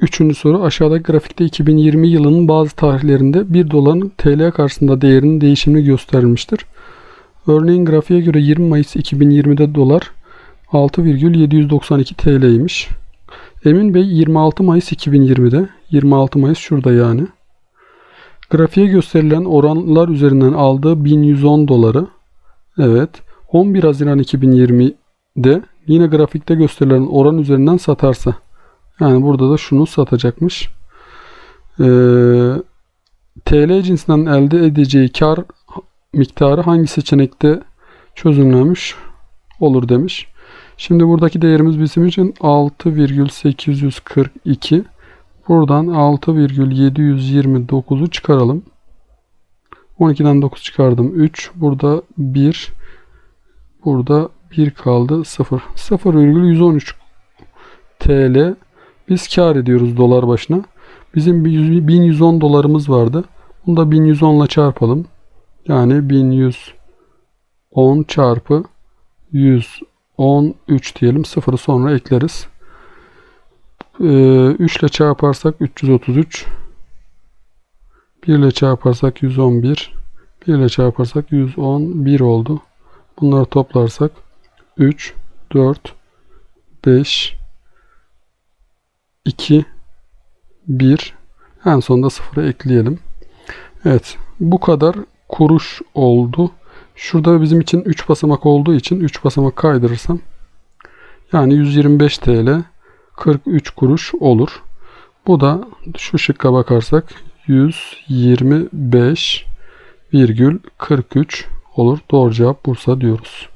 Üçüncü soru aşağıdaki grafikte 2020 yılının bazı tarihlerinde 1 doların TL karşısında değerinin değişimini gösterilmiştir. Örneğin grafiğe göre 20 Mayıs 2020'de dolar 6,792 TL'ymiş. Emin Bey 26 Mayıs 2020'de 26 Mayıs şurada yani. Grafiğe gösterilen oranlar üzerinden aldığı 1110 doları evet 11 Haziran 2020'de yine grafikte gösterilen oran üzerinden satarsa yani burada da şunu satacakmış. Ee, TL cinsinden elde edeceği kar miktarı hangi seçenekte çözümlenmiş olur demiş. Şimdi buradaki değerimiz bizim için 6,842. Buradan 6,729'u çıkaralım. 12'den 9 çıkardım. 3. Burada 1. Burada 1 kaldı. 0. 0,113 TL biz kar ediyoruz dolar başına. Bizim bir yüz- 1110 dolarımız vardı. Bunu da 1110 ile çarpalım. Yani 1110 çarpı 113 diyelim. Sıfırı sonra ekleriz. Ee, 3 ile çarparsak 333. 1 ile çarparsak 111. 1 ile çarparsak 111 oldu. Bunları toplarsak 3, 4, 5, 2, 1. En sonunda sıfırı ekleyelim. Evet. Bu kadar kuruş oldu. Şurada bizim için 3 basamak olduğu için 3 basamak kaydırırsam yani 125 TL 43 kuruş olur. Bu da şu şıkka bakarsak 125,43 olur. Doğru cevap Bursa diyoruz.